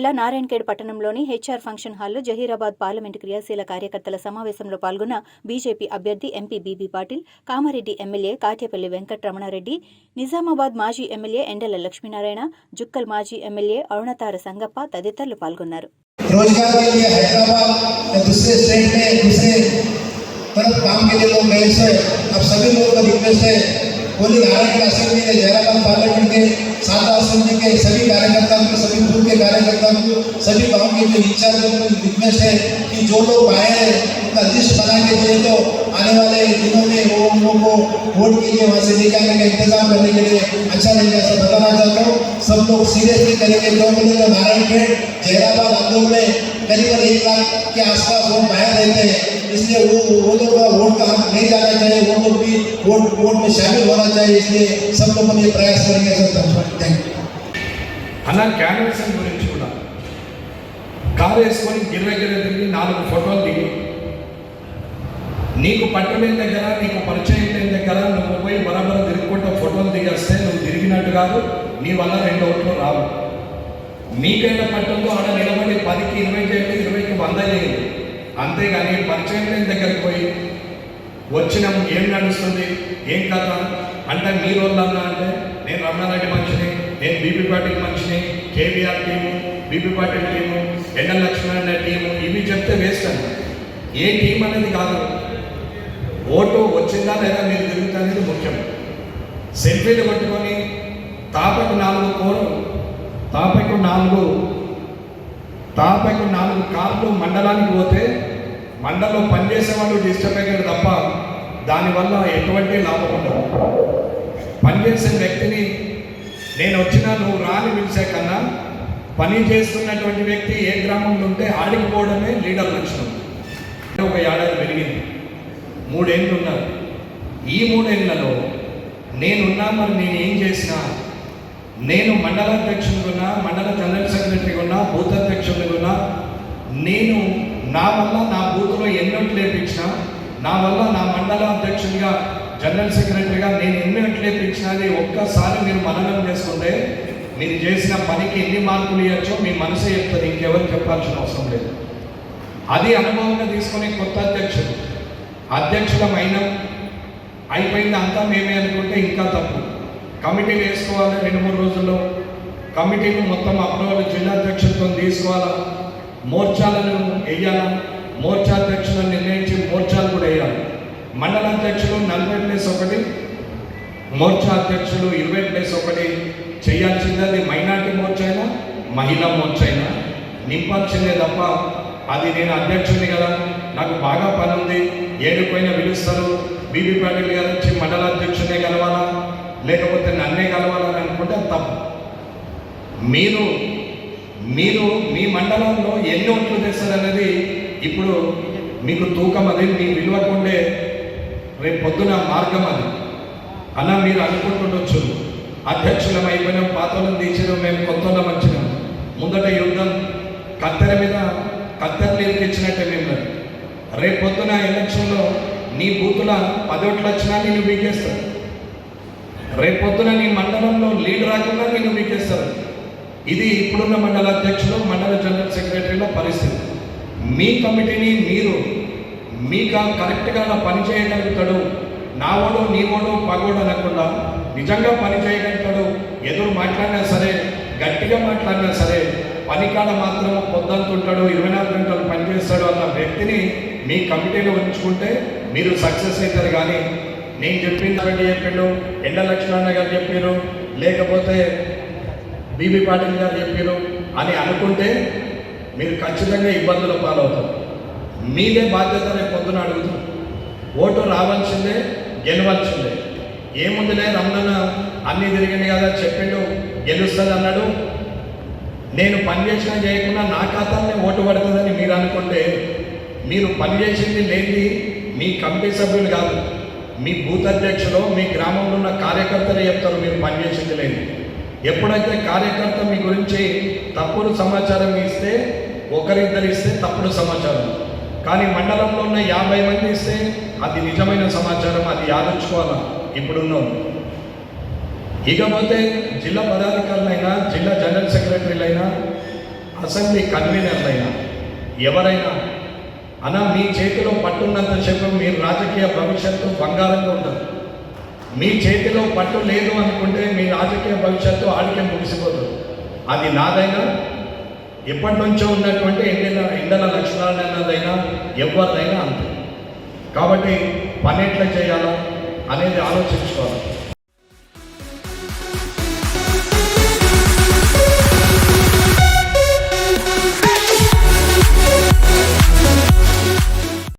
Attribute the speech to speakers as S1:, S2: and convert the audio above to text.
S1: జిల్లా నారాయణఖేడ్ పట్టణంలోని HR function హాల్లో జహీరాబాద్ పార్లమెంటు క్రియాశీల కార్యకర్తల సమావేశంలో పాల్గొన్న బీజేపీ అభ్యర్థి MP BB Patil Kamareddy MLA Katepalli Venkatramana Reddy Nizamabad మాజీ ఎమ్మెల్యే ఎండల లక్ష్మీనారాయణ జుక్కల్ మాజీ ఎమ్మెల్యే అరుణతార సంగప్ప తదితరులు పాల్గొన్నారు
S2: रोजगार होली आरक के असेंबली में जयराम पार्लियामेंट के सादा असेंबली के सभी कार्यकर्ताओं को, सभी ग्रुप के कार्यकर्ताओं को, सभी गाँव के जो इंचार्ज विटनेस है, कि जो लोग आए हैं, उनका लिस्ट बना के दिए तो आने वाले दिनों में वो उन लोगों को वोट के लिए वहाँ से लेके आने का इंतजाम करने के लिए अच्छा रहेगा ऐसा बताना चाहता हूँ सब लोग सीरियसली करेंगे क्योंकि जो नारायण खेड़ जयराबाद हम लोग में करीबन एक लाख के आसपास वोट बाहर रहते हैं इसलिए वो वो लोग का वोट का हक नहीं जाना चाहिए वो लोग भी वोट वोट में शामिल होना चाहिए इसलिए सब लोगों ने प्रयास करेंगे सर थैंक यू
S3: అలా క్యాన్వసింగ్ గురించి కూడా కారు వేసుకొని గిర్ర గిర్ర తిరిగి నాలుగు ఫోటోలు దిగి నీకు పట్టణం దగ్గర నీకు పరిచయం దగ్గర నువ్వు పోయి బరాబర తిరుగుకుంటూ ఫోటోలు దిగేస్తే నువ్వు తిరిగినట్టు కాదు నీ వల్ల రెండు ఓట్లు రావు. మీకైనా పట్టణంలో ఆడ నిలబడి పదికి ఇరవై చేయండి ఇరవైకి వంద చేయండి. అంతేగాని పరిచయం లేని దగ్గరికి పోయి వచ్చిన ఏం నడుస్తుంది ఏం కథ? అంటే మీరు వాళ్ళన్నా అంటే నేను రమణారెడ్డి మనిషిని నేను బీపీ పాటిల్ మనిషిని KVR team BP Patil team NL Lakshmana team ఇవి చెప్తే వేస్ట్ అండి ఏ టీం అనేది కాదు. ఓటు వచ్చిందా లేదా మీరు తిరుగుతా అనేది ముఖ్యం. సెల్ఫీలు పట్టుకొని తాపకు నాలుగు కోరు తాపకు నాలుగు తాపకు నాలుగు కార్లు మండలానికి పోతే మండలం పనిచేసే వాళ్ళు డిస్టర్బ్ అయ్యారు తప్ప దానివల్ల ఎటువంటి లాభం ఉండదు. పనిచేసే వ్యక్తిని నేను వచ్చినా నువ్వు రాని పిలిచే కన్నా పని చేస్తున్నటువంటి వ్యక్తి ఏ గ్రామంలో ఉంటే ఆడికి పోవడమే లీడర్ లక్షణం. ఒక ఏడాది పెరిగింది. మూడేళ్ళు ఉన్నారు ఈ మూడేళ్ళలో నేనున్నా మరి నేను ఏం చేసినా? నేను మండలాధ్యక్షుడిగా మండల జనరల్ సెక్రటరీగా ఉన్నా బూత్ అధ్యక్షుడిగా నేను నా వల్ల నా బూత్లో ఎన్నోట్లు లేపించినా నా వల్ల నా మండల అధ్యక్షుడిగా జనరల్ సెక్రటరీగా నేను ఎన్నోట్లు లేపించినా అది ఒక్కసారి మీరు మననం చేసుకుంటే మీరు చేసిన పనికి ఎన్ని మార్కులు ఇవ్వచ్చో మీ మనసు చెప్తుంది. ఇంకెవరు చెప్పాల్సిన అవసరం లేదు. అది అనుభవంగా తీసుకునే కొత్త అధ్యక్షుడు. అధ్యక్షులమైన అయిపోయింది అంతా మేమే అనుకుంటే ఇంకా తప్పు. కమిటీ వేసుకోవాలి రెండు మూడు రోజుల్లో. కమిటీలు మొత్తం అప్రూవల్ జిల్లా అధ్యక్షులతో తీసుకోవాలా? మోర్చాలను వేయాలా? మోర్చా అధ్యక్షులను నిర్ణయించి మోర్చాలు కూడా వేయాలి. మండల అధ్యక్షులు నలభై ప్లేస్ ఒకటి మోర్చా అధ్యక్షులు ఇరవై ప్లేస్ ఒకటి. చేయాల్సింది అది మైనార్టీ మోర్చా అయినా మహిళా మోర్చా అయినా నింపాల్సిందే తప్ప అది నేను అధ్యక్షుడిని కదా. నాకు బాగా పని ఉంది. ఏడుపోయినా పిలుస్తారు బీబీ పాటిల్ గారు వచ్చి మండల అధ్యక్షుడే కలవాలా? లేకపోతే నన్నే కలవాలని అనుకుంటే తప్పు. మీరు మీరు మీ మండలంలో ఎన్ని ఓట్లు తెస్తారనేది ఇప్పుడు మీకు తూకం అది మీ విలువకుండే రేపు పొద్దున మార్గం అది. అలా మీరు అనుకుంటుండొచ్చు. అధ్యక్షులం అయిపోయినాం పాత్రలను తీసినాం మేము కొత్తలం వచ్చినాం. ముందట యుద్ధం కత్తెర మీద కత్తెరలు తెచ్చినట్టు రేపొద్దున రేపు పొద్దున ఎలక్షన్లో నీ బూతుల పదోట్లు వచ్చినా నేను వీకేస్తాను రేపు పొద్దున నీ మండలంలో లీడ్ రాకుండా నేను వీకేస్తారు ఇది ఇప్పుడున్న మండల అధ్యక్షులు మండల జనరల్ సెక్రటరీల పరిస్థితి. మీ కమిటీని మీరు మీకు కరెక్ట్గా పని చేయగలుగుతాడు. నా ఓడు నీ ఓడు పగోడు అనకుండా నిజంగా పని చేయగలుగుతాడు. ఎదురు మాట్లాడినా సరే గట్టిగా మాట్లాడినా సరే పనికాడ మాత్రం పొద్దంతుంటాడు ఇరవై నాలుగు గంటలు పనిచేస్తాడు అన్న వ్యక్తిని మీ కమిటీలో ఉంచుకుంటే మీరు సక్సెస్ అవుతారు కానీ నేను చెప్పింది రెడ్డి చెప్పిండు ఎండ లక్ష్మణ గారు చెప్పారు లేకపోతే బీబీ పాటిల్ గారు చెప్పారు అని అనుకుంటే మీరు ఖచ్చితంగా ఇబ్బందుల పాలవుతారు. మీదే బాధ్యత రేపు పొద్దున అడుగుతాం. ఓటు రావాల్సిందే గెలవాల్సిందే. ఏముందిలే రమణ అన్నీ తిరిగింది కదా చెప్పిండు గెలుస్తుంది అన్నాడు. నేను పనిచేసినా చేయకుండా నా ఖాతానే ఓటు పడుతుందని మీరు అనుకుంటే మీరు పనిచేసింది లేని లేనిది మీ కమిటీ సభ్యులు కాదు. మీ బూత్ అధ్యక్షులు మీ గ్రామంలో ఉన్న కార్యకర్తలే చెప్తారు మీరు పనిచేసింది లేని ఎప్పుడైతే కార్యకర్త మీ గురించి తప్పుడు సమాచారం ఇస్తే ఒకరిద్దరు ఇస్తే తప్పుడు సమాచారం. కానీ మండలంలో ఉన్న యాభై మంది ఇస్తే అది నిజమైన సమాచారం అది యాదించుకోవాలా ఇప్పుడున్న. ఇకపోతే జిల్లా పదాధికారులైనా జిల్లా జనరల్ సెక్రటరీలైనా అసెంబ్లీ కన్వీనర్లైనా ఎవరైనా అన్న మీ చేతిలో పట్టున్నంత చెప్పు మీ రాజకీయ భవిష్యత్తు బంగారంగా ఉంటుంది. మీ చేతిలో పట్టు లేదు అనుకుంటే మీ రాజకీయ భవిష్యత్తు ఆడికే ముగిసిపోతుంది. అది నాదైనా? ఎప్పటి నుంచో ఉన్నటువంటి ఎండల ఇండల లక్ష్మణారాయణదైనా ఎవరిదైనా అంతే. కాబట్టి పని ఎట్లా చేయాలా అనేది ఆలోచించుకోవాలి.